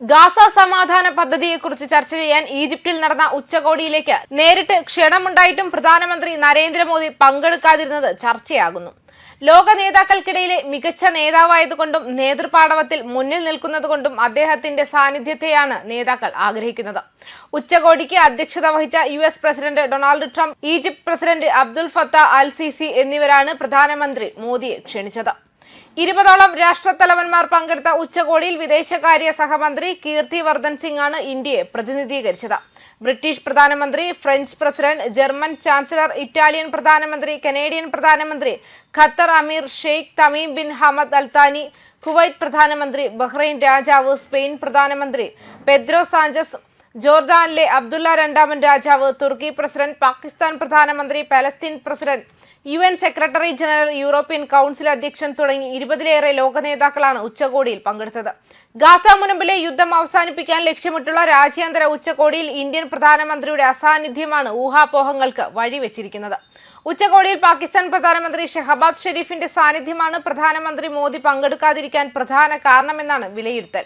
Gaza സമാധാന പദ്ധതിയെക്കുറിച്ച് ചർച്ച ചെയ്യാൻ ഈജിപ്തിൽ നടന്ന ഉച്ചകോടിയിലേക്ക് നേരിട്ട് ക്ഷണമുണ്ടായിട്ടും പ്രധാനമന്ത്രി നരേന്ദ്രമോദി പങ്കെടുക്കാതിരുന്നത് ചർച്ചയാകുന്നു. ലോക നേതാക്കൾക്കിടയിലെ മികച്ച നേതാവായതുകൊണ്ടും നേതൃപാടവത്തിൽ മുന്നിൽ നിൽക്കുന്നതുകൊണ്ടും അദ്ദേഹത്തിന്റെ സാന്നിധ്യത്തെയാണ് നേതാക്കൾ ആഗ്രഹിക്കുന്നത്. ഉച്ചകോടിക്ക് അധ്യക്ഷത വഹിച്ച U S president Donald Trump Egypt president Abdul Fattah al Sisi എന്നിവരാണ് പ്രധാനമന്ത്രി മോദിയെ ക്ഷണിച്ചത്. ഇരുപതോളം രാഷ്ട്രത്തലവന്മാർ പങ്കെടുത്ത ഉച്ചകോടിയിൽ വിദേശകാര്യ സഹമന്ത്രി കീർത്തി വർദ്ധൻ സിംഗ് ആണ് ഇന്ത്യയെ പ്രതിനിധീകരിച്ചത്. ബ്രിട്ടീഷ് പ്രധാനമന്ത്രി French president German chancellor Italian പ്രധാനമന്ത്രി കനേഡിയൻ പ്രധാനമന്ത്രി ഖത്തർ അമീർ Sheikh Tamim bin Hamad Al Thani Kuwait പ്രധാനമന്ത്രി ബഹ്റൈൻ രാജാവ് സ്പെയിൻ പ്രധാനമന്ത്രി പെദ്രോ സാഞ്ചസ് ജോർദാനിലെ അബ്ദുള്ള രണ്ടാമൻ രാജാവ് തുർക്കി പ്രസിഡന്റ് പാകിസ്ഥാൻ പ്രധാനമന്ത്രി Palestine president U N secretary general European council അധ്യക്ഷൻ തുടങ്ങി ഇരുപതിലേറെ ലോക നേതാക്കളാണ് ഉച്ചകോടിയിൽ പങ്കെടുത്തത്. ഗാസ മുനമ്പിലെ യുദ്ധം അവസാനിപ്പിക്കാൻ ലക്ഷ്യമിട്ടുള്ള രാജ്യാന്തര ഉച്ചകോടിയിൽ ഇന്ത്യൻ പ്രധാനമന്ത്രിയുടെ അസാന്നിധ്യമാണ് ഊഹാപോഹങ്ങൾക്ക് വഴിവെച്ചിരിക്കുന്നത്. ഉച്ചകോടിയിൽ പാകിസ്ഥാൻ പ്രധാനമന്ത്രി ഷെഹബാദ് ഷെരീഫിന്റെ സാന്നിധ്യമാണ് പ്രധാനമന്ത്രി മോദി പങ്കെടുക്കാതിരിക്കാൻ പ്രധാന കാരണമെന്നാണ് വിലയിരുത്തൽ.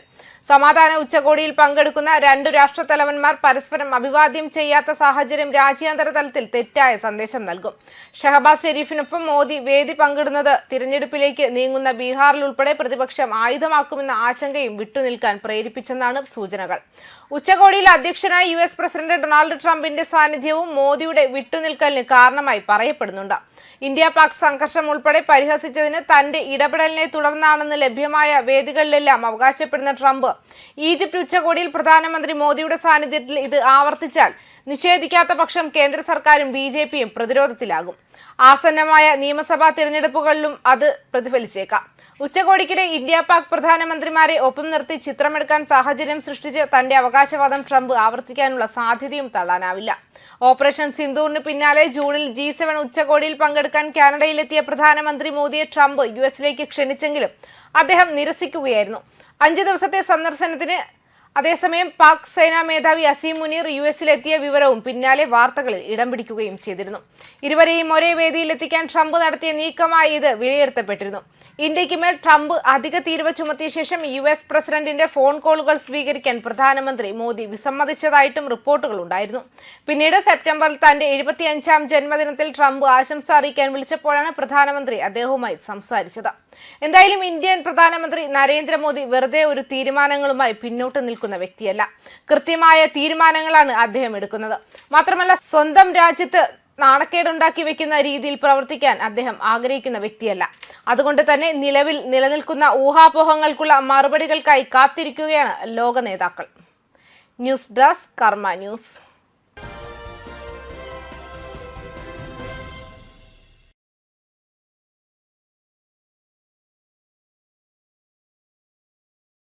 സമാധാന ഉച്ചകോടിയിൽ പങ്കെടുക്കുന്ന രണ്ടു രാഷ്ട്രത്തലവന്മാർ പരസ്പരം അഭിവാദ്യം ചെയ്യാത്ത സാഹചര്യം രാജ്യാന്തര തലത്തിൽ തെറ്റായ സന്ദേശം നൽകും. ഷഹബാസ് ഷെരീഫിനൊപ്പം മോദി വേദി പങ്കിടുന്നത് തിരഞ്ഞെടുപ്പിലേക്ക് നീങ്ങുന്ന ബീഹാറിൽ ഉൾപ്പെടെ പ്രതിപക്ഷം ആയുധമാക്കുമെന്ന ആശങ്കയും വിട്ടുനിൽക്കാൻ പ്രേരിപ്പിച്ചെന്നാണ് സൂചനകൾ. ഉച്ചകോടിയിൽ അധ്യക്ഷനായ യു പ്രസിഡന്റ് ഡൊണാൾഡ് ട്രംപിന്റെ സാന്നിധ്യവും മോദിയുടെ വിട്ടുനിൽക്കലിന് കാരണമായി പറയപ്പെടുന്നുണ്ട്. ഇന്ത്യ പാക് സംഘർഷം ഉൾപ്പെടെ പരിഹസിച്ചതിന് തന്റെ ഇടപെടലിനെ തുടർന്നാണെന്ന് ലഭ്യമായ വേദികളിലെല്ലാം അവകാശപ്പെടുന്ന ട്രംപ്. ഈജിപ്ത് ഉച്ചകോടിയിൽ പ്രധാനമന്ത്രി മോദിയുടെ സാന്നിധ്യത്തിൽ ഇത് ആവർത്തിച്ചാൽ നിഷേധിക്കാത്ത പക്ഷം കേന്ദ്ര സർക്കാരും ബി ജെ പിയും പ്രതിരോധത്തിലാകും. ആസന്നമായ നിയമസഭാ തിരഞ്ഞെടുപ്പുകളിലും അത് പ്രതിഫലിച്ചേക്കാം. ഉച്ചകോടിക്കിടെ ഇന്ത്യ പാക് പ്രധാനമന്ത്രിമാരെ ഒപ്പം നിർത്തി ചിത്രമെടുക്കാൻ സാഹചര്യം സൃഷ്ടിച്ച് തന്റെ അവകാശവാദം ട്രംപ് ആവർത്തിക്കാനുള്ള സാധ്യതയും തള്ളാനാവില്ല. ഓപ്പറേഷൻ സിന്ദൂറിന് പിന്നാലെ ജൂണിൽ ജി സെവൻ ഉച്ചകോടിയിൽ പങ്കെടുക്കാൻ കാനഡയിലെത്തിയ പ്രധാനമന്ത്രി മോദിയെ ട്രംപ് യു എസിലേക്ക് ക്ഷണിച്ചെങ്കിലും അദ്ദേഹം നിരസിക്കുകയായിരുന്നു. അഞ്ചു ദിവസത്തെ സന്ദർശനത്തിന് അതേസമയം പാക് സേനാ മേധാവി അസീം മുനീർ യു എസിലെത്തിയ വിവരവും പിന്നാലെ വാർത്തകളിൽ ഇടം പിടിക്കുകയും ചെയ്തിരുന്നു. ഇരുവരെയും ഒരേ വേദിയിൽ എത്തിക്കാൻ ട്രംപ് നടത്തിയ നീക്കമായി ഇത് വിലയിരുത്തപ്പെട്ടിരുന്നു. ഇന്ത്യയ്ക്ക് മേൽ ട്രംപ് അധിക തീരുവ ചുമത്തിയ ശേഷം യു എസ് പ്രസിഡന്റിന്റെ ഫോൺ കോളുകൾ സ്വീകരിക്കാൻ പ്രധാനമന്ത്രി മോദി വിസമ്മതിച്ചതായിട്ടും റിപ്പോർട്ടുകൾ ഉണ്ടായിരുന്നു. പിന്നീട് സെപ്റ്റംബറിൽ തന്റെ എഴുപത്തിയഞ്ചാം ജന്മദിനത്തിൽ ട്രംപ് ആശംസ അറിയിക്കാൻ വിളിച്ചപ്പോഴാണ് പ്രധാനമന്ത്രി അദ്ദേഹവുമായി സംസാരിച്ചത്. എന്തായാലും ഇന്ത്യൻ പ്രധാനമന്ത്രി നരേന്ദ്രമോദി വെറുതെ ഒരു തീരുമാനങ്ങളുമായി പിന്നോട്ട് നിൽക്കുന്ന വ്യക്തിയല്ല. കൃത്യമായ തീരുമാനങ്ങളാണ് അദ്ദേഹം എടുക്കുന്നത്. മാത്രമല്ല സ്വന്തം രാജ്യത്ത് നാണക്കേടുണ്ടാക്കി വെക്കുന്ന രീതിയിൽ പ്രവർത്തിക്കാൻ അദ്ദേഹം ആഗ്രഹിക്കുന്ന വ്യക്തിയല്ല. അതുകൊണ്ട് തന്നെ നിലവിൽ നിലനിൽക്കുന്ന ഊഹാപോഹങ്ങൾക്കുള്ള മറുപടികൾക്കായി കാത്തിരിക്കുകയാണ് ലോക നേതാക്കൾ. News desk Karma news.